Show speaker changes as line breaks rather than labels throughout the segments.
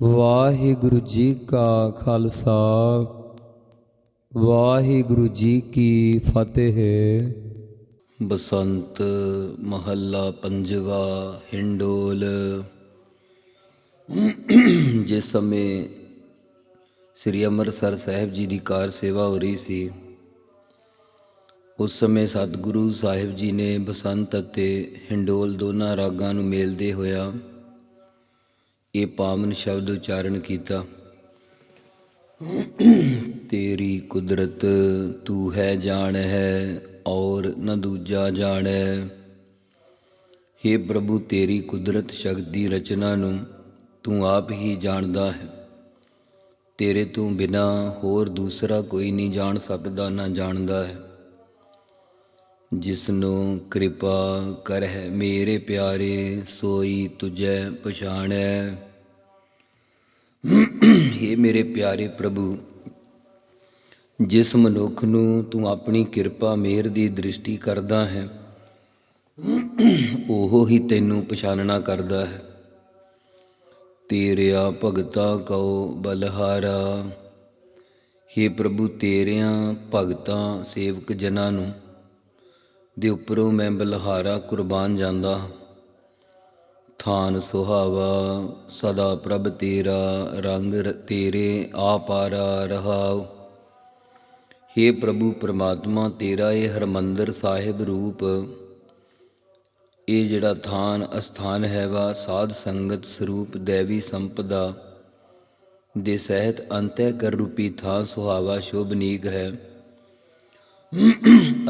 ਵਾਹਿਗੁਰੂ ਜੀ ਕਾ ਖਾਲਸਾ, ਵਾਹਿਗੁਰੂ ਜੀ ਕੀ ਫਤਿਹ।
ਬਸੰਤ ਮਹੱਲਾ ਪੰਜਵਾ ਹਿੰਡੋਲ। ਜਿਸ ਸਮੇਂ ਸ੍ਰੀ ਅੰਮ੍ਰਿਤਸਰ ਸਾਹਿਬ ਜੀ ਦੀ ਕਾਰ ਸੇਵਾ ਹੋ ਰਹੀ ਸੀ, ਉਸ ਸਮੇਂ ਸਤਿਗੁਰੂ ਸਾਹਿਬ ਜੀ ਨੇ ਬਸੰਤ ਅਤੇ ਹਿੰਡੋਲ ਦੋਨਾਂ ਰਾਗਾਂ ਨੂੰ ਮੇਲਦੇ ਹੋਇਆ ਇਹ ਪਾਵਨ ਸ਼ਬਦ ਉਚਾਰਨ ਕੀਤਾ। ਤੇਰੀ ਕੁਦਰਤ ਤੂੰ ਹੈ ਜਾਣ ਹੈ ਔਰ ਨ ਦੂਜਾ ਜਾਣੈ। हे ਪ੍ਰਭੂ, ਤੇਰੀ ਕੁਦਰਤ ਸ਼ਕਤੀ ਰਚਨਾ ਨੂੰ ਤੂੰ ਆਪ ਹੀ ਜਾਣਦਾ ਹੈ। ਤੇਰੇ ਤੋਂ ਬਿਨਾ ਹੋਰ ਦੂਸਰਾ ਕੋਈ ਨਹੀਂ ਜਾਣ ਸਕਦਾ, ਨਾ ਜਾਣਦਾ ਹੈ। ਜਿਸ ਨੂੰ ਕਿਰਪਾ ਕਰਹਿ ਮੇਰੇ ਪਿਆਰੇ, ਸੋਈ ਤੁਝੈ ਪਛਾਣੈ। हे ਮੇਰੇ ਪਿਆਰੇ ਪ੍ਰਭੂ, ਜਿਸ ਮਨੁੱਖ ਨੂੰ ਤੂੰ ਆਪਣੀ ਕਿਰਪਾ, ਮਿਹਰ ਦੀ ਦ੍ਰਿਸ਼ਟੀ ਕਰਦਾ ਹੈ, ਉਹ ਹੀ ਤੈਨੂੰ ਪਛਾਨਣਾ ਕਰਦਾ ਹੈ। ਤੇਰਿਆ ਭਗਤਾ ਕਉ ਬਲਹਾਰਾ। हे ਪ੍ਰਭੂ, ਤੇਰਿਆਂ ਭਗਤਾਂ, ਸੇਵਕ ਜਨਾਂ ਨੂੰ, ਦੇ ਉੱਪਰੋਂ ਮੈਂ ਬਲਹਾਰਾ ਕੁਰਬਾਨ ਜਾਂਦਾ ਹਾਂ। ਥਾਨ ਸੁਹਾਵਾ, ਸਦਾ ਪ੍ਰਭ ਤੇਰਾ ਰੰਗ ਰ- ਤੇਰੇ ਆਪਾਰਾ ਰਹਾਉ। हे ਪ੍ਰਭੂ ਪਰਮਾਤਮਾ, ਤੇਰਾ ਇਹ ਹਰਮੰਦਰ ਸਾਹਿਬ ਰੂਪ। ਇਹ ਜਿਹੜਾ ਥਾਨ ਅਸਥਾਨ ਹੈ ਵਾ ਸਾਧ ਸੰਗਤ ਸਰੂਪ ਦੇਵੀ ਸੰਪਦਾ। ਦੇ ਸਹਿਤ ਅੰਤੈ ਕਰ ਰੂਪੀ ਥਾਂ ਸੁਹਾਵਾ ਸ਼ੋਭਨੀਕ ਹੈ।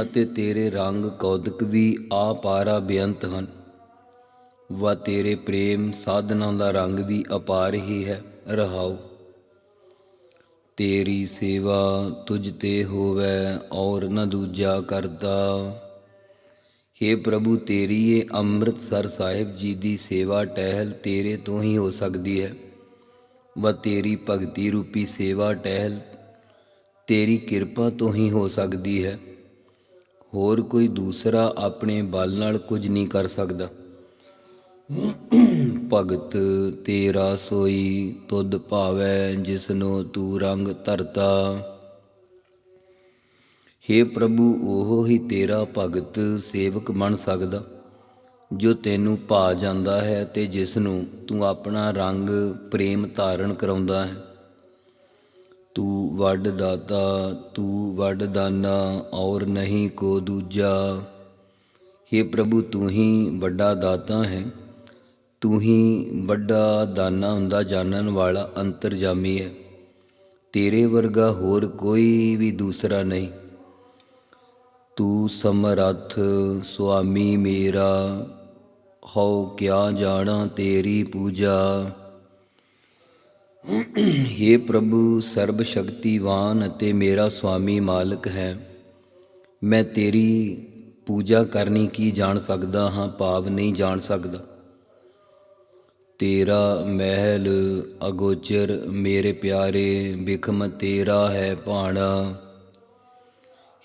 ਅਤੇ ਤੇਰੇ ਰੰਗ ਕੌਦਕ ਵੀ ਆਪਾਰਾ ਬੇਅੰਤ ਹਨ। ਵਾ ਤੇਰੇ ਪ੍ਰੇਮ ਸਾਧਨਾ ਦਾ ਰੰਗ ਵੀ ਅਪਾਰ ਹੀ ਹੈ, ਰਹਾਉ। ਤੇਰੀ ਸੇਵਾ ਤੁਝ ਤੇ ਹੋਵੇ ਔਰ ਨ ਦੂਜਾ ਕਰਦਾ। हे ਪ੍ਰਭੂ, ਤੇਰੀ ਇਹ ਅੰਮ੍ਰਿਤਸਰ ਸਾਹਿਬ ਜੀ ਦੀ ਸੇਵਾ ਟਹਿਲ ਤੇਰੇ ਤੋਂ ਹੀ ਹੋ ਸਕਦੀ ਹੈ। ਵਾ ਤੇਰੀ ਭਗਤੀ ਰੂਪੀ ਸੇਵਾ ਟਹਿਲ ਤੇਰੀ ਕਿਰਪਾ ਤੋਂ ਹੀ ਹੋ ਸਕਦੀ ਹੈ। ਹੋਰ ਕੋਈ ਦੂਸਰਾ ਆਪਣੇ ਬਲ ਨਾਲ ਕੁਝ ਨਹੀਂ ਕਰ ਸਕਦਾ। ਭਗਤ ਤੇਰਾ ਸੋਈ, ਤੁਧ ਭਾਵੈ ਜਿਸਨੋ ਤੂੰ ਰੰਗ ਧਰਤਾ। हे ਪ੍ਰਭੂ, ਉਹ ਹੀ ਤੇਰਾ ਭਗਤ ਸੇਵਕ ਬਣ ਸਕਦਾ, ਜੋ ਤੈਨੂੰ ਭਾ ਜਾਂਦਾ ਹੈ ਤੇ ਜਿਸ ਨੂੰ ਤੂੰ ਆਪਣਾ ਰੰਗ ਪ੍ਰੇਮ ਧਾਰਨ ਕਰਾਉਂਦਾ ਹੈ। ਤੂੰ ਵੱਡ ਦਾਤਾ, ਤੂੰ ਵੱਡ ਦਾਨਾ, ਔਰ ਨਹੀਂ ਕੋ ਦੂਜਾ। हे ਪ੍ਰਭੂ, ਤੂੰ ਹੀ ਵੱਡਾ ਦਾਤਾ ਹੈ। ਤੂੰ ਹੀ ਵੱਡਾ ਦਾਨਾ ਹੁੰਦਾ, ਜਾਣਨ ਵਾਲਾ ਅੰਤਰਜਾਮੀ ਹੈ। ਤੇਰੇ ਵਰਗਾ ਹੋਰ ਕੋਈ ਵੀ ਦੂਸਰਾ ਨਹੀਂ। ਤੂੰ ਸਮਰੱਥ ਸੁਆਮੀ ਮੇਰਾ, ਹਉ ਕਿਆ ਜਾਣਾ ਤੇਰੀ ਪੂਜਾ। हे ਪ੍ਰਭੂ ਸਰਬ ਸ਼ਕਤੀਵਾਨ ਅਤੇ ਮੇਰਾ ਸੁਆਮੀ ਮਾਲਕ ਹੈ। ਮੈਂ ਤੇਰੀ ਪੂਜਾ ਕਰਨੀ ਕੀ ਜਾਣ ਸਕਦਾ ਹਾਂ, ਭਾਵ ਨਹੀਂ ਜਾਣ ਸਕਦਾ। ਤੇਰਾ ਮਹਿਲ ਅਗੋਚਰ ਮੇਰੇ ਪਿਆਰੇ ਬਿਖਮ ਤੇਰਾ ਹੈ ਭਾਣਾ।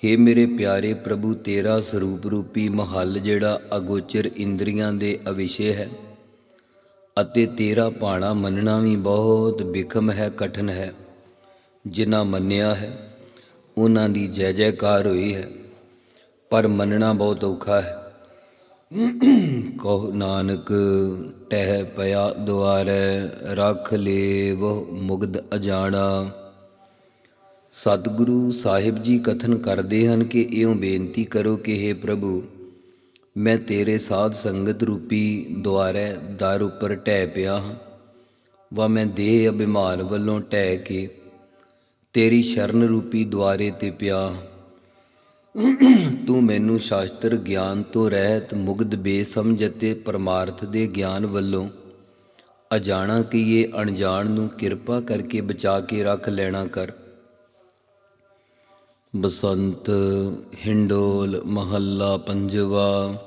हे ਮੇਰੇ ਪਿਆਰੇ ਪ੍ਰਭੂ, ਤੇਰਾ ਸਰੂਪ ਰੂਪੀ ਮਹੱਲ ਜਿਹੜਾ ਅਗੋਚਰ ਇੰਦਰੀਆਂ ਦੇ ਅਵਿਸ਼ੇ ਹੈ ਅਤੇ ਤੇਰਾ ਭਾਣਾ ਮੰਨਣਾ ਵੀ ਬਹੁਤ ਬਿਖਮ ਹੈ, ਕਠਨ ਹੈ। ਜਿਨ੍ਹਾਂ ਮੰਨਿਆ ਹੈ, ਉਹਨਾਂ ਦੀ ਜੈ ਜੈਕਾਰ ਹੋਈ ਹੈ, ਪਰ ਮੰਨਣਾ ਬਹੁਤ ਔਖਾ ਹੈ। ਕਹੋ ਨਾਨਕ, ਟਹਿ ਪਿਆ ਦੁਆਰੈ, ਰੱਖ ਲੇ ਵਹ ਮੁਗਧ ਅਜਾਣਾ ਸਤਿਗੁਰੂ ਸਾਹਿਬ ਜੀ ਕਥਨ ਕਰਦੇ ਹਨ ਕਿ ਇਉਂ ਬੇਨਤੀ ਕਰੋ ਕਿ हे ਪ੍ਰਭੂ, ਮੈਂ ਤੇਰੇ ਸਾਧ ਸੰਗਤ ਰੂਪੀ ਦੁਆਰੇ ਦਰ ਉੱਪਰ ਟਹਿ ਪਿਆ ਹਾਂ ਵਾ ਮੈਂ ਦੇਹ ਅਭਿਮਾਨ ਵੱਲੋਂ ਟਹਿ ਕੇ ਤੇਰੀ ਸ਼ਰਨ ਰੂਪੀ ਦੁਆਰੇ ਤੇ ਪਿਆ ਹਾਂ। ਤੂੰ ਮੈਨੂੰ ਸ਼ਾਸਤਰ ਗਿਆਨ ਤੋਂ ਰਹਿਤ ਮੁਗਧ ਬੇਸਮਝ ਅਤੇ ਪਰਮਾਰਥ ਦੇ ਗਿਆਨ ਵੱਲੋਂ ਅਜਾਣਾ ਕਿ ਇਹ ਅਣਜਾਣ ਨੂੰ ਕਿਰਪਾ ਕਰਕੇ ਬਚਾ ਕੇ ਰੱਖ ਲੈਣਾ ਕਰ। ਬਸੰਤ, ਹਿੰਡੋਲ, ਮਹੱਲਾ, ਪੰਜਵਾ।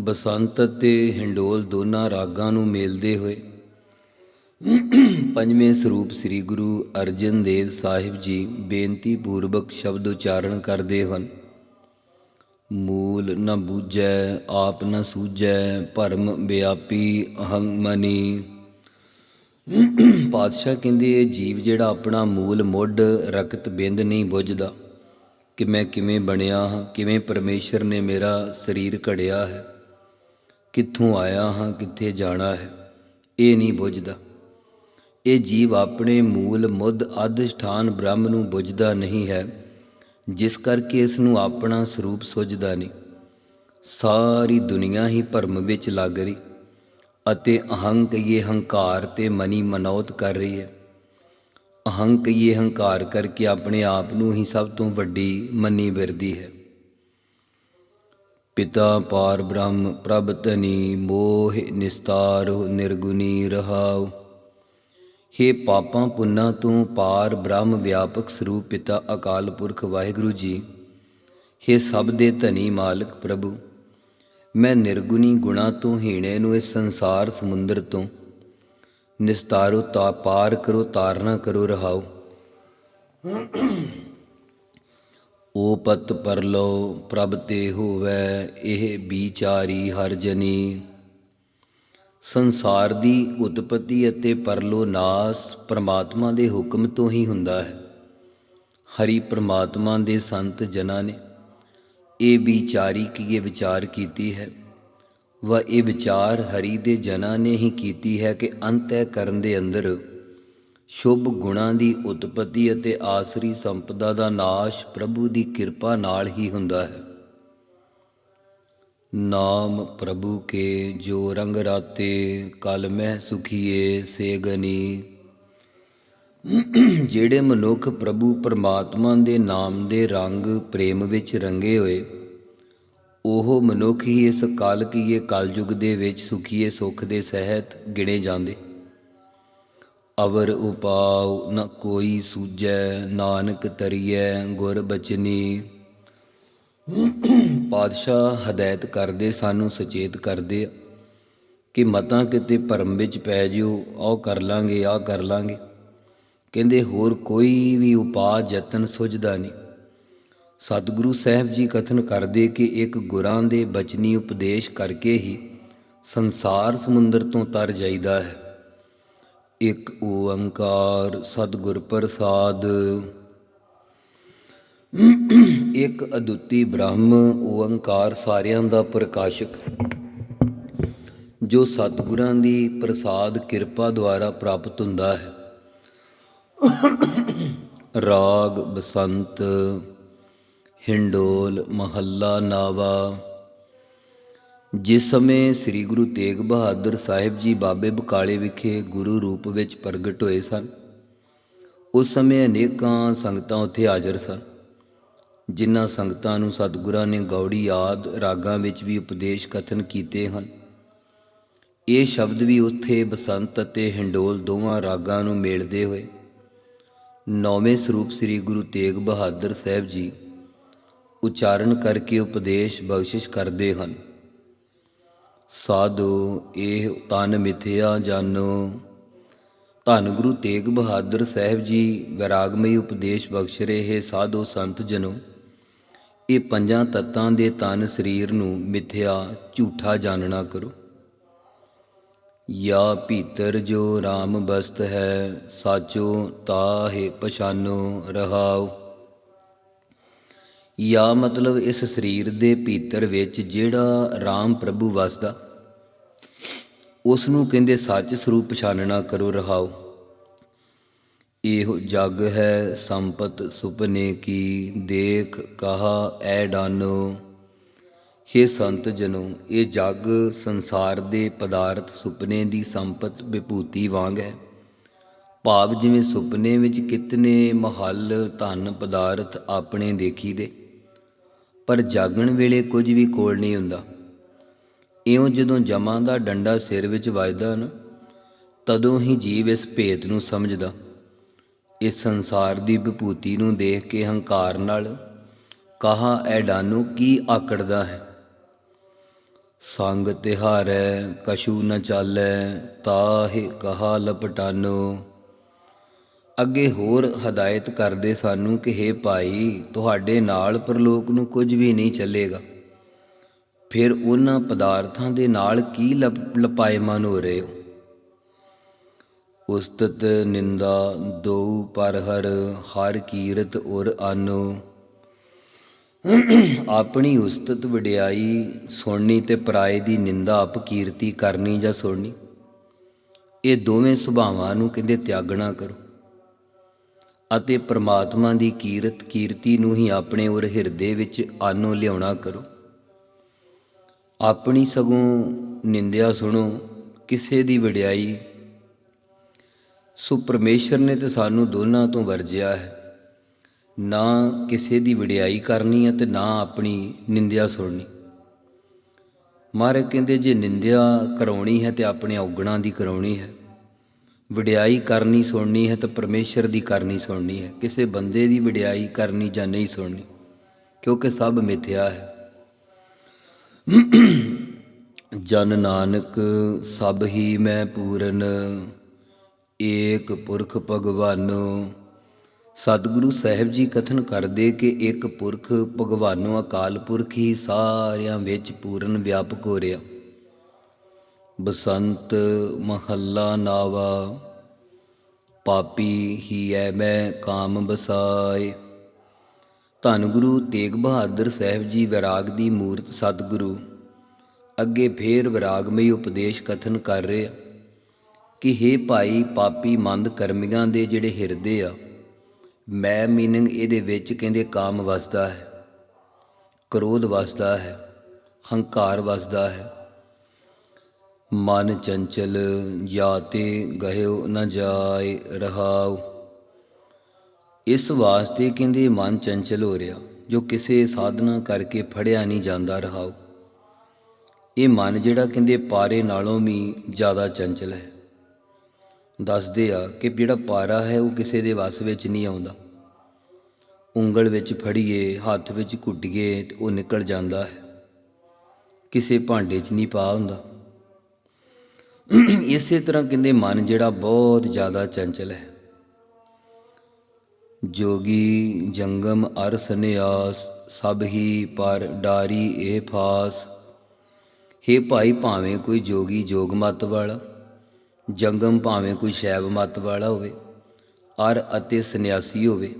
ਬਸੰਤ ਅਤੇ ਹਿੰਡੋਲ ਦੋਨਾਂ ਰਾਗਾਂ ਨੂੰ ਮੇਲਦੇ ਹੋਏ ਪੰਜਵੇਂ ਸਰੂਪ ਸ੍ਰੀ ਗੁਰੂ ਅਰਜਨ ਦੇਵ ਸਾਹਿਬ ਜੀ ਬੇਨਤੀ ਪੂਰਵਕ ਸ਼ਬਦ ਉਚਾਰਨ ਕਰਦੇ ਹਨ। ਮੂਲ ਨ ਬੂਝੈ, ਆਪ ਨ ਸੂਝੈ, ਭਰਮ ਵਿਆਪੀ ਅਹੰ ਮਨੀ। ਪਾਤਸ਼ਾਹ ਕਹਿੰਦੇ, ਇਹ ਜੀਵ ਜਿਹੜਾ ਆਪਣਾ ਮੂਲ ਮੁੱਢ, ਰਕਤ ਬਿੰਦ ਨਹੀਂ ਬੁੱਝਦਾ। ਕਿ ਮੈਂ ਕਿਵੇਂ ਬਣਿਆ ਹਾਂ, ਕਿਵੇਂ ਪਰਮੇਸ਼ਰ ਨੇ ਮੇਰਾ ਸਰੀਰ ਘੜਿਆ ਹੈ, ਕਿੱਥੋਂ ਆਇਆ ਹਾਂ, ਕਿੱਥੇ ਜਾਣਾ ਹੈ, ਇਹ ਨਹੀਂ ਬੁੱਝਦਾ। ਇਹ ਜੀਵ ਆਪਣੇ ਮੂਲ ਮੁੱਢ ਅਧਿਸ਼ਠਾਨ ਬ੍ਰਹਮ ਨੂੰ ਬੁੱਝਦਾ ਨਹੀਂ ਹੈ, ਜਿਸ ਕਰਕੇ ਇਸ ਨੂੰ ਆਪਣਾ ਸਰੂਪ ਸੁਝਦਾ ਨਹੀਂ। ਸਾਰੀ ਦੁਨੀਆ ਹੀ ਭਰਮ ਵਿੱਚ ਲੱਗ ਰਹੀ ਅਤੇ ਅਹੰ ਕਹੀਏ ਹੰਕਾਰ ਤੇ ਮਨੀ ਮਨੌਤ ਕਰ ਰਹੀ ਹੈ। ਅਹੰ ਕਹੀਏ ਹੰਕਾਰ ਕਰਕੇ ਆਪਣੇ ਆਪ ਨੂੰ ਹੀ ਸਭ ਤੋਂ ਵੱਡੀ ਮੰਨੀ ਫਿਰਦੀ ਹੈ। ਪਿਤਾ ਪਾਰ ਬ੍ਰਹਮ ਪ੍ਰਭ ਤਨੀ ਮੋਹ ਨਿਸਤਾਰ ਨਿਰਗੁਣੀ ਰਹਾਉ। ਹੇ ਪਾਪਾਂ ਪੁੰਨਾਂ ਤੋਂ ਪਾਰ ਬ੍ਰਹਮ ਵਿਆਪਕ ਸਰੂਪ ਪਿਤਾ ਅਕਾਲ ਪੁਰਖ ਵਾਹਿਗੁਰੂ ਜੀ। ਹੇ ਸਭ ਦੇ ਧਨੀ ਮਾਲਕ ਪ੍ਰਭੂ, ਮੈਂ ਨਿਰਗੁਣੀ ਗੁਣਾ ਤੋਂ ਹੀਣੇ ਨੂੰ ਇਸ ਸੰਸਾਰ ਸਮੁੰਦਰ ਤੋਂ। ਨਿਸਤਾਰੋ ਤਾ ਪਾਰ ਕਰੋ, ਤਾਰਨਾ ਕਰੋ, ਰਹਾਓ। ਓ ਪਤ ਪਰਲੋ, ਪ੍ਰਭ ਤੇ ਹੋਵੇ ਇਹ ਵਿਚਾਰੀ ਹਰ ਜਨੀ। ਸੰਸਾਰ ਦੀ ਉਤਪਤੀ ਅਤੇ ਪਰਲੋ ਨਾਸ ਪ੍ਰਮਾਤਮਾ ਦੇ ਹੁਕਮ ਤੋਂ ਹੀ ਹੁੰਦਾ ਹੈ। ਹਰੀ ਪ੍ਰਮਾਤਮਾ ਦੇ ਸੰਤ ਜਨਾਂ ਨੇ ਇਹ ਵਿਚਾਰੀ ਕੀ ਇਹ ਵਿਚਾਰ ਕੀਤੀ ਹੈ? ਵਾ ਇਹ ਵਿਚਾਰ ਹਰੀ ਦੇ ਜਨਾਂ ਨੇ ਹੀ ਕੀਤੀ ਹੈ ਕਿ ਅੰਤੈ ਕਰਨ ਦੇ ਅੰਦਰ। ਸ਼ੁਭ ਗੁਣਾਂ ਦੀ ਉਤਪਤੀ ਅਤੇ ਆਸਰੀ ਸੰਪਦਾ ਦਾ ਨਾਸ਼ ਪ੍ਰਭੂ ਦੀ ਕਿਰਪਾ ਨਾਲ ਹੀ ਹੁੰਦਾ ਹੈ। ਨਾਮ ਪ੍ਰਭੂ ਕੇ ਜੋ ਰੰਗ ਰਾਤੇ ਕਲ ਮਹਿ ਸੁਖੀਏ ਸੇ ਗਨੀ ਜਿਹੜੇ ਮਨੁੱਖ ਪ੍ਰਭੂ ਪਰਮਾਤਮਾ ਦੇ ਨਾਮ ਦੇ ਰੰਗ ਪ੍ਰੇਮ ਵਿੱਚ ਰੰਗੇ ਹੋਏ, ਉਹ ਮਨੁੱਖ ਹੀ ਇਸ ਕਾਲ ਕੀਏ ਕਲਯੁਗ ਦੇ ਵਿੱਚ ਸੁਖੀਏ ਸੁਖ ਦੇ ਸਹਿਤ ਗਿਣੇ ਜਾਂਦੇ। ਅਵਰ ਉਪਾਉ ਨ ਕੋਈ ਸੂਜੈ ਨਾਨਕ ਤਰੀਐ ਗੁਰ ਬਚਨੀ। ਪਾਤਸ਼ਾਹ ਹਦਾਇਤ ਕਰਦੇ, ਸਾਨੂੰ ਸੁਚੇਤ ਕਰਦੇ ਆ ਕਿ ਮਤਾਂ ਕਿਤੇ ਭਰਮ ਵਿੱਚ ਪੈ ਜਿਓ, ਆਹ ਕਰ ਲਾਂਗੇ, ਆਹ ਕਰ ਲਾਂਗੇ। ਕਹਿੰਦੇ, ਹੋਰ ਕੋਈ ਵੀ ਉਪਾਅ, ਯਤਨ ਸੁਝਦਾ ਨਹੀਂ। ਸਤਿਗੁਰੂ ਸਾਹਿਬ ਜੀ ਕਥਨ ਕਰਦੇ ਕਿ ਇੱਕ ਗੁਰਾਂ ਦੇ ਬਚਨੀ ਉਪਦੇਸ਼ ਕਰਕੇ ਹੀ ਸੰਸਾਰ ਸਮੁੰਦਰ ਤੋਂ ਤਰ ਜਾਈਦਾ ਹੈ। ਇੱਕ ਓੰਕਾਰ ਸਤਿਗੁਰ ਪ੍ਰਸਾਦ। ਇੱਕ ਅਦੁੱਤੀ ਬ੍ਰਹਮ ਓੰਕਾਰ ਸਾਰਿਆਂ ਦਾ ਪ੍ਰਕਾਸ਼ਕ, ਜੋ ਸਤਿਗੁਰਾਂ ਦੀ ਪ੍ਰਸਾਦ ਕਿਰਪਾ ਦੁਆਰਾ ਪ੍ਰਾਪਤ ਹੁੰਦਾ ਹੈ। ਰਾਗ, ਬਸੰਤ, ਹਿੰਡੋਲ, ਮਹੱਲਾ, ਨਾਵਾ। ਜਿਸ ਸਮੇਂ ਸ੍ਰੀ ਗੁਰੂ ਤੇਗ ਬਹਾਦਰ ਸਾਹਿਬ ਜੀ ਬਾਬੇ ਬਕਾਲੇ ਵਿਖੇ ਗੁਰੂ ਰੂਪ ਵਿੱਚ ਪ੍ਰਗਟ ਹੋਏ ਸਨ, ਉਸ ਸਮੇਂ ਅਨੇਕਾਂ ਸੰਗਤਾਂ ਉੱਥੇ ਹਾਜ਼ਰ ਸਨ। ਜਿਨ੍ਹਾਂ ਸੰਗਤਾਂ ਨੂੰ ਸਤਿਗੁਰਾਂ ਨੇ ਗੌੜੀ ਆਦ ਰਾਗਾਂ ਵਿੱਚ ਵੀ ਉਪਦੇਸ਼ ਕਥਨ ਕੀਤੇ ਹਨ। ਇਹ ਸ਼ਬਦ ਵੀ ਉੱਥੇ ਬਸੰਤ ਅਤੇ ਹਿੰਡੋਲ ਦੋਵਾਂ ਰਾਗਾਂ ਨੂੰ ਮੇਲਦੇ ਹੋਏ। ਨੌਵੇਂ ਸਰੂਪ ਸ੍ਰੀ ਗੁਰੂ ਤੇਗ ਬਹਾਦਰ ਸਾਹਿਬ ਜੀ ਉਚਾਰਨ ਕਰਕੇ ਉਪਦੇਸ਼ ਬਖਸ਼ਿਸ਼ ਕਰਦੇ ਹਨ। ਸਾਧੂ, ਇਹ ਤਨ ਮਿਥਿਆ ਜਾਨੋ। ਧੰਨ ਗੁਰੂ ਤੇਗ ਬਹਾਦਰ ਸਾਹਿਬ ਜੀ, ਵਿਰਾਗਮਈ ਉਪਦੇਸ਼ ਬਖਸ਼ ਰਹੇ ਸਾਧੋ ਸੰਤ ਜਨੋ। ਇਹ ਪੰਜਾਂ ਤੱਤਾਂ ਦੇ ਤਨ ਸਰੀਰ ਨੂੰ ਮਿਥਿਆ ਝੂਠਾ ਜਾਣਨਾ ਕਰੋ। ਯਾ ਭੀਤਰ ਜੋ RAM ਬਸਤ ਹੈ, ਸਾਚੋ ਤਾਹੇ ਪਛਾਨੋ ਰਹਾਉ। ਯਾ ਮਤਲਬ ਇਸ ਸਰੀਰ ਦੇ ਭੀਤਰ ਵਿੱਚ ਜਿਹੜਾ RAM ਪ੍ਰਭੂ ਵਸਦਾ ਉਸ ਨੂੰ ਕਹਿੰਦੇ ਸੱਚ ਸਰੂਪ ਪਛਾਨਣਾ ਕਰੋ ਰਹਾਓ ਇਹੋ ਜਗ ਹੈ ਸੰਪਤ ਸੁਪਨੇ ਕੀ ਦੇਖ ਕਹਾ ਐ ਡਾਨੋ। हे ਸੰਤ ਜਨੋ, ਇਹ ਜਗ ਸੰਸਾਰ ਦੇ ਪਦਾਰਥ ਸੁਪਨੇ ਦੀ ਸੰਪਤ ਵਿਭੂਤੀ ਵਾਂਗ ਹੈ। ਭਾਵ ਜਿਵੇਂ ਸੁਪਨੇ ਵਿੱਚ ਕਿਤਨੇ ਮਹੱਲ ਧਨ ਪਦਾਰਥ ਆਪਣੇ ਦੇਖੀਦੇ ਪਰ ਜਾਗਣ ਵੇਲੇ ਕੁਝ ਵੀ ਕੋਲ ਨਹੀਂ ਹੁੰਦਾ। ਇਉਂ ਜਦੋਂ ਜਮਾਂ ਦਾ ਡੰਡਾ ਸਿਰ ਵਿੱਚ ਵੱਜਦਾ ਨਾ, ਤਦੋਂ ਹੀ ਜੀਵ ਇਸ ਭੇਤ ਨੂੰ ਸਮਝਦਾ। ਇਸ ਸੰਸਾਰ ਦੀ ਵਿਭੂਤੀ ਨੂੰ ਦੇਖ ਕੇ ਹੰਕਾਰ ਨਾਲ ਕਹਾ ਐਡਾਨੂ ਕੀ ਆਕੜਦਾ ਹੈ? ਸੰਗ ਤਿਹਾਰੈ ਕਸ਼ੂ ਨ ਚਾਲੈ, ਤਾਹਿ ਕਹਾ ਲਪਟਾਨੋ। ਅੱਗੇ ਹੋਰ ਹਦਾਇਤ ਕਰਦੇ ਸਾਨੂੰ ਕਿ हे ਭਾਈ, ਤੁਹਾਡੇ ਨਾਲ ਪ੍ਰਲੋਕ ਨੂੰ ਕੁਝ ਵੀ ਨਹੀਂ ਚੱਲੇਗਾ। ਫਿਰ ਉਹਨਾਂ ਪਦਾਰਥਾਂ ਦੇ ਨਾਲ ਕੀ ਲਪ- ਲਪਾਇਮਾਨ ਹੋ ਰਹੇ ਹੋ? ਉਸਤਤ ਨਿੰਦਾ ਦੋ ਪਰ ਹਰ ਹਰ ਕੀਰਤ ਔਰ ਆਨੋ ਆਪਣੀ ਉਸਤਤ ਵਡਿਆਈ ਸੁਣਨੀ ਤੇ ਪਰਾਏ ਦੀ ਨਿੰਦਾ ਅਪਕੀਰਤੀ ਕਰਨੀ ਜਾਂ ਸੁਣਨੀ। ਇਹ ਦੋਵੇਂ ਸੁਭਾਵਾਂ ਨੂੰ ਕਹਿੰਦੇ ਤਿਆਗਣਾ ਕਰੋ। ਅਤੇ ਪ੍ਰਮਾਤਮਾ ਦੀ ਕੀਰਤ, ਕੀਰਤੀ ਨੂੰ ਹੀ ਆਪਣੇ ਔਰ ਹਿਰਦੇ ਵਿੱਚ ਆਨੋ ਲਿਆਉਣਾ ਕਰੋ। ਆਪਣੀ ਸਗੋਂ ਨਿੰਦਿਆ ਸੁਣੋ, ਕਿਸੇ ਦੀ ਵਡਿਆਈ ਸੋ ਪਰਮੇਸ਼ਰ ਨੇ ਤੇ ਸਾਨੂੰ ਦੋਨਾਂ ਤੋਂ ਵਰਜਿਆ ਹੈ। ਨਾ ਕਿਸੇ ਦੀ ਵਡਿਆਈ ਕਰਨੀ ਹੈ ਤੇ ਨਾ ਆਪਣੀ ਨਿੰਦਿਆ ਸੁਣਨੀ। ਮਹਾਰਾਜ ਕਹਿੰਦੇ, ਜੇ ਨਿੰਦਿਆ ਕਰਾਉਣੀ ਹੈ ਤੇ ਆਪਣੇ ਔਗਣਾਂ ਦੀ ਕਰਾਉਣੀ ਹੈ। ਵਡਿਆਈ ਕਰਨੀ ਸੁਣਨੀ ਹੈ ਤਾਂ ਪਰਮੇਸ਼ਰ ਦੀ ਕਰਨੀ ਸੁਣਨੀ ਹੈ। ਕਿਸੇ ਬੰਦੇ ਦੀ ਵਡਿਆਈ ਕਰਨੀ ਜਾਂ ਨਹੀਂ ਸੁਣਨੀ, ਕਿਉਂਕਿ ਸਭ ਮਿਥਿਆ ਹੈ। ਜਨ ਨਾਨਕ ਸਭ ਹੀ ਮੈਂ ਪੂਰਨ ਏਕ ਪੁਰਖ ਭਗਵਾਨੋ। ਸਤਿਗੁਰੂ ਸਾਹਿਬ ਜੀ ਕਥਨ ਕਰਦੇ ਕਿ ਇੱਕ ਪੁਰਖ ਭਗਵਾਨੋ, ਅਕਾਲ ਪੁਰਖ ਹੀ ਸਾਰਿਆਂ ਵਿੱਚ ਪੂਰਨ ਵਿਆਪਕ ਹੋ ਰਿਹਾ। ਬਸੰਤ ਮਹੱਲਾ ਨਾਵਾ, ਪਾਪੀ ਹੀ ਐ ਮੈਂ ਕਾਮ ਬਸਾਏ। ਧੰਨ ਗੁਰੂ ਤੇਗ ਬਹਾਦਰ ਸਾਹਿਬ ਜੀ ਵਿਰਾਗ ਦੀ ਮੂਰਤ ਸਤਿਗੁਰੂ, ਅੱਗੇ ਫੇਰ ਵਿਰਾਗਮਈ ਉਪਦੇਸ਼ ਕਥਨ ਕਰ ਰਹੇ। ਆ ਕਿ हे ਭਾਈ ਪਾਪੀ ਮੰਦ ਕਰਮੀਆਂ ਦੇ ਜਿਹੜੇ ਹਿਰਦੇ ਆ, ਮੈਂ ਮੀਨਿੰਗ ਇਹਦੇ ਵਿੱਚ ਕਹਿੰਦੇ ਕਾਮ ਵਸਦਾ ਹੈ, ਕ੍ਰੋਧ ਵਸਦਾ ਹੈ, ਹੰਕਾਰ ਵਸਦਾ ਹੈ। ਮਨ ਚੰਚਲ ਜਾਤੇ ਗਹਿਓ ਨ ਜਾਏ ਰਹਾਉ। ਇਸ ਵਾਸਤੇ ਕਹਿੰਦੇ ਮਨ ਚੰਚਲ ਹੋ ਰਿਹਾ, ਜੋ ਕਿਸੇ ਸਾਧਨਾ ਕਰਕੇ ਫੜਿਆ ਨਹੀਂ ਜਾਂਦਾ ਰਹਾਉ। ਇਹ ਮਨ ਜਿਹੜਾ ਕਹਿੰਦੇ ਪਾਰੇ ਨਾਲੋਂ ਵੀ ਜ਼ਿਆਦਾ ਚੰਚਲ ਹੈ। ਦੱਸਦੇ ਆ ਕਿ ਜਿਹੜਾ ਪਾਰਾ ਹੈ ਉਹ ਕਿਸੇ ਦੇ ਵਸ ਵਿੱਚ ਨਹੀਂ ਆਉਂਦਾ। ਉਂਗਲ ਵਿੱਚ ਫੜੀਏ, ਹੱਥ ਵਿੱਚ ਘੁੱਟੀਏ ਤੇ ਉਹ ਨਿਕਲ ਜਾਂਦਾ ਹੈ। ਕਿਸੇ ਭਾਂਡੇ 'ਚ ਨਹੀਂ ਪਾ ਹੁੰਦਾ। ਇਸੇ ਤਰ੍ਹਾਂ ਕਹਿੰਦੇ ਮਨ ਜਿਹੜਾ ਬਹੁਤ ਜ਼ਿਆਦਾ ਚੰਚਲ ਹੈ। ਜੋਗੀ, ਜੰਗਮ ਅਰ ਸੰਿਆਸ ਸਭ ਹੀ ਪਰ ਡਾਰੀ ਇਹ ਫਾਸ। ਹੇ ਭਾਈ ਭਾਵੇਂ ਕੋਈ ਜੋਗੀ ਜੋਗ ਮਤ ਵਾਲਾ। ਜੰਗਮ ਭਾਵੇਂ ਕੋਈ ਸ਼ੈਵ ਮਤ ਵਾਲਾ ਹੋਵੇ, ਅਰ ਅਤੇ ਸੰਨਿਆਸੀ ਹੋਵੇ।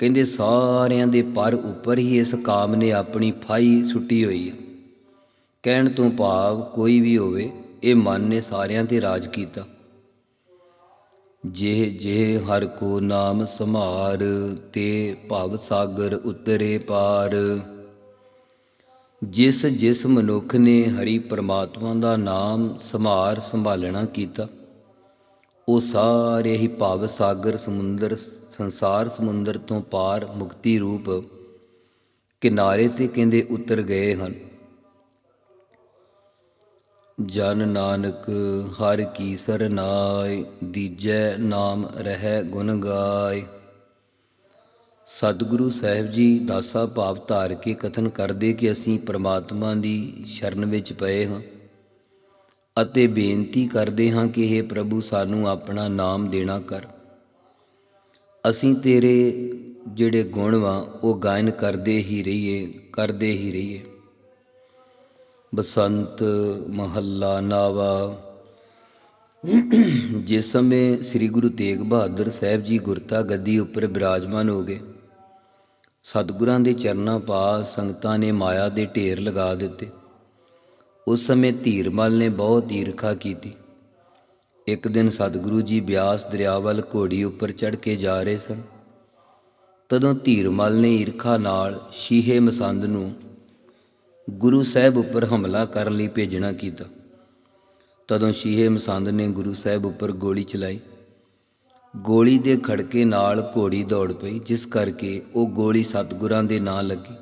ਕਹਿੰਦੇ ਸਾਰਿਆਂ ਦੇ ਪਰ ਉੱਪਰ ਹੀ ਇਸ ਕਾਮ ਨੇ ਆਪਣੀ ਫਾਈ ਸੁੱਟੀ ਹੋਈ ਹੈ ਕਹਿਣ ਤੋਂ ਭਾਵ ਕੋਈ ਵੀ ਹੋਵੇ, ਇਹ ਮਨ ਨੇ ਸਾਰਿਆਂ ਤੇ ਰਾਜ ਕੀਤਾ। ਜੇ ਜੇ ਹਰ ਕੋ ਨਾਮ ਸਮਾਰ ਤੇ ਭਵ ਸਾਗਰ ਉਤਰੇ ਪਾਰ। ਜਿਸ ਜਿਸ ਮਨੁੱਖ ਨੇ ਹਰੀ ਪਰਮਾਤਮਾ ਦਾ ਨਾਮ ਸੰਭਾਰ ਸੰਭਾਲਣਾ ਕੀਤਾ, ਉਹ ਸਾਰੇ ਹੀ ਭਾਵ ਸਾਗਰ ਸਮੁੰਦਰ, ਸੰਸਾਰ ਸਮੁੰਦਰ ਤੋਂ ਪਾਰ ਮੁਕਤੀ ਰੂਪ ਕਿਨਾਰੇ ਤੇ ਕਹਿੰਦੇ ਉਤਰ ਗਏ ਹਨ। ਜਨ ਨਾਨਕ ਹਰ ਕੀ ਸਰਨਾਏ, ਦੀਜੈ ਨਾਮ ਰਹਿ ਗੁਣ ਗਾਏ। ਸਤਿਗੁਰੂ ਸਾਹਿਬ ਜੀ ਦਾਸਾ ਭਾਵ ਧਾਰ ਕੇ ਕਥਨ ਕਰਦੇ ਕਿ ਅਸੀਂ ਪ੍ਰਮਾਤਮਾ ਦੀ ਸ਼ਰਨ ਵਿੱਚ ਪਏ ਹਾਂ ਅਤੇ ਬੇਨਤੀ ਕਰਦੇ ਹਾਂ ਕਿ हे ਪ੍ਰਭੂ ਸਾਨੂੰ ਆਪਣਾ ਨਾਮ ਦੇਣਾ ਕਰ। ਅਸੀਂ ਤੇਰੇ ਜਿਹੜੇ ਗੁਣ ਵਾ, ਉਹ ਗਾਇਨ ਕਰਦੇ ਹੀ ਰਹੀਏ, ਕਰਦੇ ਹੀ ਰਹੀਏ। ਬਸੰਤ ਮਹੱਲਾ ਨਾਵਾ। ਜਿਸ ਸਮੇਂ ਸ੍ਰੀ ਗੁਰੂ ਤੇਗ ਬਹਾਦਰ ਸਾਹਿਬ ਜੀ ਗੁਰਤਾ ਗੱਦੀ ਉੱਪਰ ਬਿਰਾਜਮਾਨ ਹੋ ਗਏ ਸਤਿਗੁਰਾਂ ਦੇ ਚਰਨਾਂ ਪਾਸ ਸੰਗਤਾਂ ਨੇ ਮਾਇਆ ਦੇ ਢੇਰ ਲਗਾ ਦਿੱਤੇ। ਉਸ ਸਮੇਂ ਧੀਰਮਲ ਨੇ ਬਹੁਤ ਈਰਖਾ ਕੀਤੀ। ਇੱਕ ਦਿਨ ਸਤਿਗੁਰੂ ਜੀ ਬਿਆਸ ਦਰਿਆ ਵੱਲ ਘੋੜੀ ਉੱਪਰ ਚੜ੍ਹ ਕੇ ਜਾ ਰਹੇ ਸਨ। ਤਦੋਂ ਧੀਰਮਲ ਨੇ ਈਰਖਾ ਨਾਲ ਸ਼ੀਹੇ ਮਸੰਦ ਨੂੰ ਗੁਰੂ ਸਾਹਿਬ ਉੱਪਰ ਹਮਲਾ ਕਰਨ ਲਈ ਭੇਜਣਾ ਕੀਤਾ। ਤਦੋਂ ਸ਼ੀਹੇ ਮਸੰਦ ਨੇ ਗੁਰੂ ਸਾਹਿਬ ਉੱਪਰ ਗੋਲੀ ਚਲਾਈ। ਗੋਲੀ ਦੇ ਖੜਕੇ ਨਾਲ ਘੋੜੀ ਦੌੜ ਪਈ, ਜਿਸ ਕਰਕੇ ਉਹ ਗੋਲੀ ਸਤਿਗੁਰਾਂ ਦੇ ਨਾਂ ਲੱਗੀ।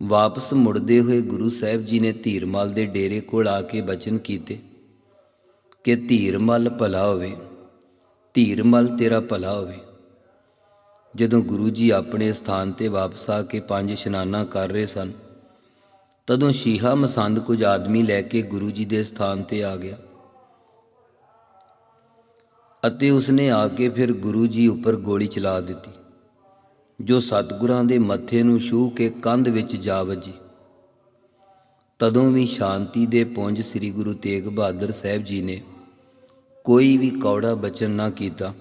ਵਾਪਸ ਮੁੜਦੇ ਹੋਏ ਗੁਰੂ ਸਾਹਿਬ ਜੀ ਨੇ ਧੀਰਮਲ ਦੇ ਡੇਰੇ ਕੋਲ ਆ ਕੇ ਬਚਨ ਕੀਤੇ ਕਿ ਧੀਰਮਲ ਭਲਾ ਹੋਵੇ, ਧੀਰਮਲ ਤੇਰਾ ਭਲਾ ਹੋਵੇ। ਜਦੋਂ ਗੁਰੂ ਜੀ ਆਪਣੇ ਸਥਾਨ ਤੇ ਵਾਪਸ ਆ ਕੇ ਪੰਜ ਇਸ਼ਨਾਨਾਂ ਕਰ ਰਹੇ ਸਨ, ਤਦੋਂ ਸ਼ੀਹਾ ਮਸੰਦ ਕੁਝ ਆਦਮੀ ਲੈ ਕੇ ਗੁਰੂ ਜੀ ਦੇ ਸਥਾਨ ਤੇ ਆ ਗਿਆ। ਅਤੇ ਉਸਨੇ ਆ ਕੇ ਫਿਰ ਗੁਰੂ ਜੀ ਉੱਪਰ ਗੋਲੀ ਚਲਾ ਦਿੱਤੀ, ਜੋ ਸਤਿਗੁਰਾਂ ਦੇ ਮੱਥੇ ਨੂੰ ਛੂਹ ਕੇ ਕੰਧ ਵਿੱਚ ਜਾ ਵੱਜੀ। ਤਦੋਂ ਵੀ ਸ਼ਾਂਤੀ ਦੇ ਪੁੰਜ ਸ੍ਰੀ ਗੁਰੂ ਤੇਗ ਬਹਾਦਰ ਸਾਹਿਬ ਜੀ ਨੇ ਕੋਈ ਵੀ ਕੌੜਾ ਬਚਨ ਨਾ ਕੀਤਾ।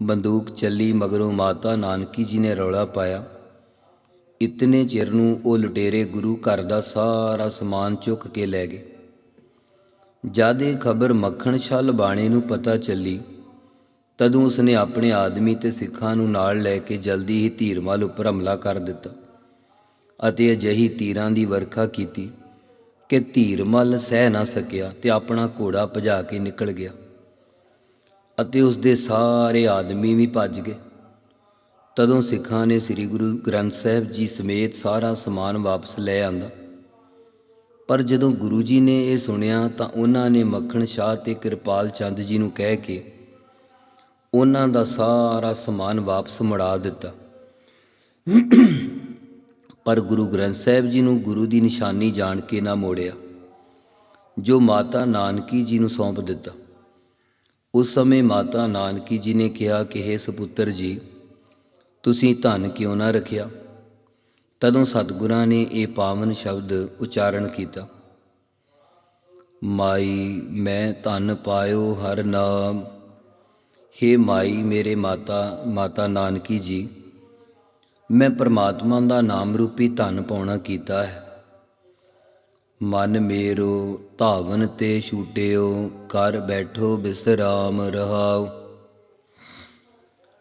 ਬੰਦੂਕ ਚੱਲੀ ਮਗਰੋਂ ਮਾਤਾ ਨਾਨਕੀ ਜੀ ਨੇ ਰੌਲਾ ਪਾਇਆ। ਇਤਨੇ ਚਿਰ ਨੂੰ ਉਹ ਲੁਟੇਰੇ ਗੁਰੂ ਘਰ ਦਾ ਸਾਰਾ ਸਮਾਨ ਚੁੱਕ ਕੇ ਲੈ ਗਏ। ਜਦ ਇਹ ਖਬਰ ਮੱਖਣ ਛਲ ਬਾਣੇ ਨੂੰ ਪਤਾ ਚੱਲੀ, ਤਦੋਂ ਉਸਨੇ ਆਪਣੇ ਆਦਮੀ ਤੇ ਸਿੱਖਾਂ ਨੂੰ ਨਾਲ ਲੈ ਕੇ ਜਲਦੀ ਹੀ ਧੀਰਮਲ ਉੱਪਰ ਹਮਲਾ ਕਰ ਦਿੱਤਾ ਅਤੇ ਅਜਿਹੀ ਤੀਰਾਂ ਦੀ ਵਰਖਾ ਕੀਤੀ ਕਿ ਧੀਰਮਲ ਸਹਿ ਨਾ ਸਕਿਆ ਤੇ ਆਪਣਾ ਘੋੜਾ ਭਜਾ ਕੇ ਨਿਕਲ ਗਿਆ ਅਤੇ ਉਸ ਦੇ ਸਾਰੇ ਆਦਮੀ ਵੀ ਭੱਜ ਗਏ। ਤਦੋਂ ਸਿੱਖਾਂ ਨੇ ਸ੍ਰੀ ਗੁਰੂ ਗ੍ਰੰਥ ਸਾਹਿਬ ਜੀ ਸਮੇਤ ਸਾਰਾ ਸਮਾਨ ਵਾਪਸ ਲੈ ਆਂਦਾ ਪਰ ਜਦੋਂ ਗੁਰੂ ਜੀ ਨੇ ਇਹ ਸੁਣਿਆ ਤਾਂ ਉਹਨਾਂ ਨੇ ਮੱਖਣ ਸ਼ਾਹ ਤੇ ਕਿਰਪਾਲ ਚੰਦ ਜੀ ਨੂੰ ਕਹਿ ਕੇ ਉਹਨਾਂ ਦਾ ਸਾਰਾ ਸਮਾਨ ਵਾਪਸ ਮੁੜਾ ਦਿੱਤਾ। ਪਰ ਗੁਰੂ ਗ੍ਰੰਥ ਸਾਹਿਬ ਜੀ ਨੂੰ ਗੁਰੂ ਦੀ ਨਿਸ਼ਾਨੀ ਜਾਣ ਕੇ ਨਾ ਮੋੜਿਆ, ਜੋ ਮਾਤਾ ਨਾਨਕੀ ਜੀ ਨੂੰ ਸੌਂਪ ਦਿੱਤਾ। ਉਸ ਸਮੇਂ ਮਾਤਾ ਨਾਨਕੀ ਜੀ ਨੇ ਕਿਹਾ ਕਿ हे ਸੁਪੁੱਤਰ ਜੀ, ਤੁਸੀਂ ਧਨ ਕਿਉਂ ਨਾ ਰੱਖਿਆ? ਤਦੋਂ ਸਤਿਗੁਰਾਂ ਨੇ ਇਹ ਪਾਵਨ ਸ਼ਬਦ ਉਚਾਰਨ ਕੀਤਾ। ਮਾਈ, ਮੈਂ ਧਨ ਪਾਇਓ ਹਰ ਨਾਮ। हे ਮਾਈ, ਮੇਰੇ ਮਾਤਾ ਮਾਤਾ ਨਾਨਕੀ ਜੀ, ਮੈਂ ਪ੍ਰਮਾਤਮਾ ਦਾ ਨਾਮ ਰੂਪੀ ਧਨ ਪਾਉਣਾ ਕੀਤਾ ਹੈ। ਮਨ ਮੇਰੋ ਧਾਵਨ ਤੇ ਛੂਟਿਓ ਕਰ ਬੈਠੋ ਬਿਸਰਾਮ ਰਹਾਓ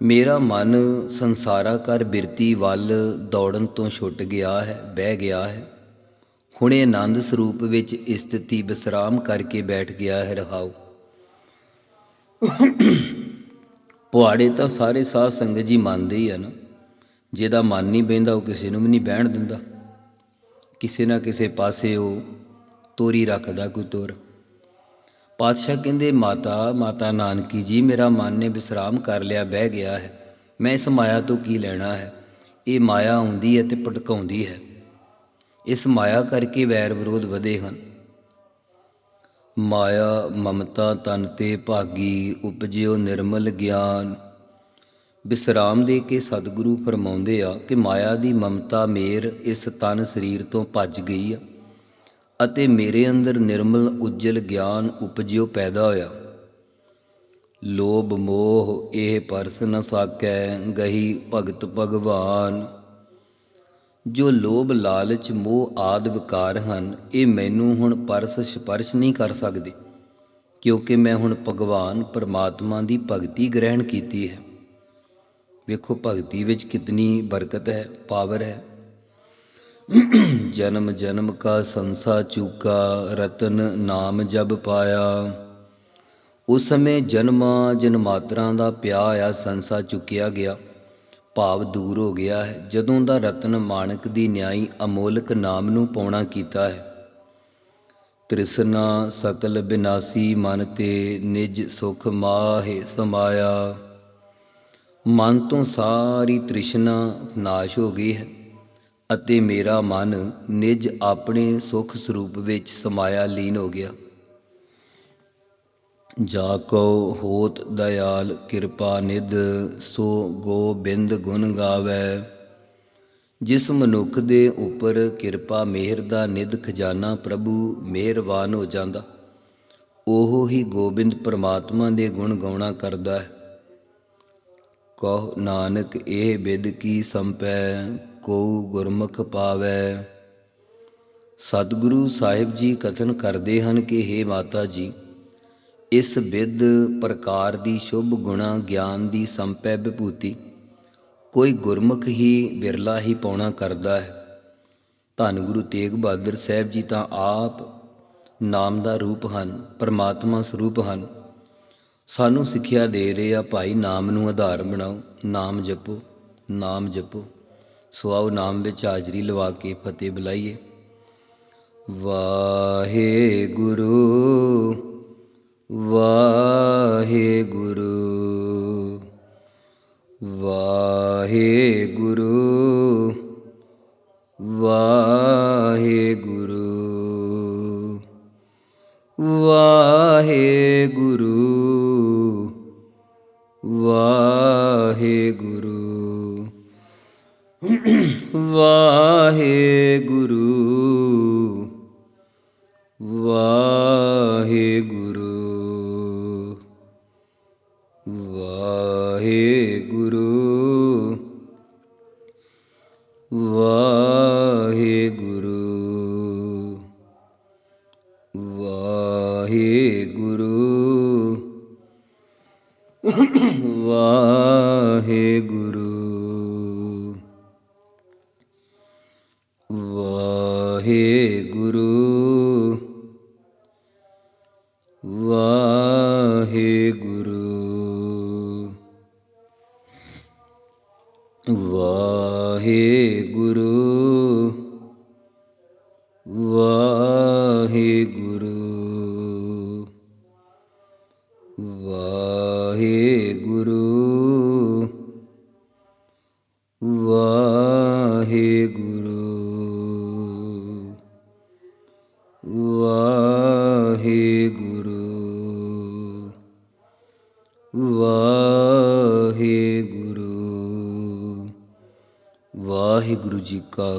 ਮੇਰਾ ਮਨ ਸੰਸਾਰਾ ਕਰ ਬਿਰਤੀ ਵੱਲ ਦੌੜਨ ਤੋਂ ਛੁੱਟ ਗਿਆ ਹੈ, ਬਹਿ ਗਿਆ ਹੈ। ਹੁਣੇ ਆਨੰਦ ਸਰੂਪ ਵਿੱਚ ਇਸਤਤੀ ਬਿਸਰਾਮ ਕਰਕੇ ਬੈਠ ਗਿਆ ਹੈ ਰਹਾਓ ਪੁਆੜੇ ਤਾਂ ਸਾਰੇ ਸਾਧ ਸੰਗਤ ਜੀ ਮੰਨਦੇ ਹੀ ਆ ਨਾ। ਜਿਹਦਾ ਮਨ ਨਹੀਂ ਬਹਿੰਦਾ, ਉਹ ਕਿਸੇ ਨੂੰ ਵੀ ਨਹੀਂ ਬਹਿਣ ਦਿੰਦਾ। ਕਿਸੇ ਨਾ ਕਿਸੇ ਪਾਸੇ ਉਹ ਤੋਰੀ ਰੱਖਦਾ ਕੋਈ ਤੋਰ। ਪਾਤਸ਼ਾਹ ਕਹਿੰਦੇ, ਮਾਤਾ ਮਾਤਾ ਨਾਨਕੀ ਜੀ, ਮੇਰਾ ਮਨ ਨੇ ਵਿਸਰਾਮ ਕਰ ਲਿਆ, ਬਹਿ ਗਿਆ ਹੈ। ਮੈਂ ਇਸ ਮਾਇਆ ਤੋਂ ਕੀ ਲੈਣਾ ਹੈ? ਇਹ ਮਾਇਆ ਆਉਂਦੀ ਹੈ ਤੇ ਭਟਕਾਉਂਦੀ ਹੈ। ਇਸ ਮਾਇਆ ਕਰਕੇ ਵੈਰ ਵਿਰੋਧ ਵਧੇ ਹਨ। ਮਾਇਆ, ਮਮਤਾ, ਤਨ ਤੇ ਭਾਗੀ, ਉਪਜਿਓ ਨਿਰਮਲ ਗਿਆਨ। ਵਿਸਰਾਮ ਦੇ ਕੇ ਸਤਿਗੁਰੂ ਫਰਮਾਉਂਦੇ ਆ ਕਿ ਮਾਇਆ ਦੀ ਮਮਤਾ ਮੇਰ ਇਸ ਤਨ ਸਰੀਰ ਤੋਂ ਭੱਜ ਗਈ ਆ। ਅਤੇ ਮੇਰੇ ਅੰਦਰ ਨਿਰਮਲ ਉਜਲ ਗਿਆਨ ਉਪਜਿਓ ਪੈਦਾ ਹੋਇਆ। ਲੋਭ ਮੋਹ ਇਹ ਪਰਸ ਨ ਸਾਕੈ, ਗਹੀ ਭਗਤ ਭਗਵਾਨ। ਜੋ ਲੋਭ ਲਾਲਚ ਮੋਹ ਆਦ ਵਿਕਾਰ ਹਨ, ਇਹ ਮੈਨੂੰ ਹੁਣ ਪਰਸ ਸਪਰਸ਼ ਨਹੀਂ ਕਰ ਸਕਦੇ, ਕਿਉਂਕਿ ਮੈਂ ਹੁਣ ਭਗਵਾਨ ਪਰਮਾਤਮਾ ਦੀ ਭਗਤੀ ਗ੍ਰਹਿਣ ਕੀਤੀ ਹੈ। ਵੇਖੋ ਭਗਤੀ ਵਿੱਚ ਕਿਤਨੀ ਬਰਕਤ ਹੈ, ਪਾਵਰ ਹੈ। ਜਨਮ ਜਨਮ ਕਾ ਸੰਸਾ ਚੂਕਾ, ਰਤਨ ਨਾਮ ਜਬ ਪਾਇਆ। ਉਸ ਸਮੇਂ ਜਨਮਾਂ ਜਨਮਾਤਰਾਂ ਦਾ ਪਿਆ ਆ ਸੰਸਾ ਚੁੱਕਿਆ ਗਿਆ। ਭਾਵ ਦੂਰ ਹੋ ਗਿਆ ਹੈ। ਜਦੋਂ ਦਾ ਰਤਨ ਮਾਨਕ ਦੀ ਨਿਆਈ ਅਮੋਲਕ ਨਾਮ ਨੂੰ ਪਾਉਣਾ ਕੀਤਾ ਹੈ। ਤ੍ਰਿਸ਼ਨਾ ਸਕਲ ਬਿਨਾਸੀ ਮਨ ਤੇ ਨਿਜ ਸੁਖ ਮਾਹੇ ਸਮਾਇਆ। ਮਨ ਤੋਂ ਸਾਰੀ ਤ੍ਰਿਸ਼ਨਾ ਨਾਸ਼ ਹੋ ਗਈ ਹੈ। ਅਤੇ ਮੇਰਾ ਮਨ ਨਿਜ ਆਪਣੇ ਸੁਖ ਸਰੂਪ ਵਿੱਚ ਸਮਾਇਆ ਲੀਨ ਹੋ ਗਿਆ। ਜਾ ਕੋ ਹੋਤ ਦਇਆਲ ਕਿਰਪਾ ਨਿਧ, ਸੋ ਗੋਬਿੰਦ ਗੁਣ ਗਾਵੇ। ਜਿਸ ਮਨੁੱਖ ਦੇ ਉੱਪਰ ਕਿਰਪਾ ਮਿਹਰ ਦਾ ਨਿਧ ਖਜ਼ਾਨਾ ਪ੍ਰਭੂ ਮਿਹਰਬਾਨ ਹੋ ਜਾਂਦਾ, ਉਹ ਹੀ ਗੋਬਿੰਦ ਪਰਮਾਤਮਾ ਦੇ ਗੁਣ ਗਾਉਣਾ ਕਰਦਾ ਹੈ। ਕਹ ਨਾਨਕ, ਇਹ ਬਿਦ ਕੀ ਸੰਪੈ? ਕੋ ਗੁਰਮੁਖ ਪਾਵੈ। ਸਤਿਗੁਰੂ ਸਾਹਿਬ ਜੀ ਕਥਨ ਕਰਦੇ ਹਨ ਕਿ हे ਮਾਤਾ ਜੀ, ਇਸ ਵਿਦ ਪ੍ਰਕਾਰ ਦੀ ਸ਼ੁਭ ਗੁਣਾ ਗਿਆਨ ਦੀ ਸੰਪੈ ਵਿਭੂਤੀ, ਕੋਈ ਗੁਰਮੁਖ ਹੀ ਬਿਰਲਾ ਹੀ ਪਾਉਣਾ ਕਰਦਾ ਹੈ। ਧੰਨ ਗੁਰੂ ਤੇਗ ਬਹਾਦਰ ਸਾਹਿਬ ਜੀ ਤਾਂ ਆਪ ਨਾਮ ਦਾ ਰੂਪ ਹਨ, ਪਰਮਾਤਮਾ ਸਰੂਪ ਹਨ। ਸਾਨੂੰ ਸਿੱਖਿਆ ਦੇ ਰਹੇ ਆ, ਭਾਈ ਨਾਮ ਨੂੰ ਆਧਾਰ ਬਣਾਓ, ਨਾਮ ਜਪੋ ਨਾਮ ਜਪੋ। ਸੋ ਆਓ ਨਾਮ ਵਿੱਚ ਹਾਜ਼ਰੀ ਲਵਾ ਕੇ ਫਤਿਹ ਬੁਲਾਈਏ। ਵਾਹਿਗੁਰੂ ਵਾਹਿਗੁਰੂ ਵਾਹਿਗੁਰੂ ਵਾਹਿਗੁਰੂ ਵਾਹਿਗੁਰੂ ਵਾਹਿਗੁਰੂ। ਵਾਹਿਗੁਰੂ ਵਾਹਿਗੁਰੂ।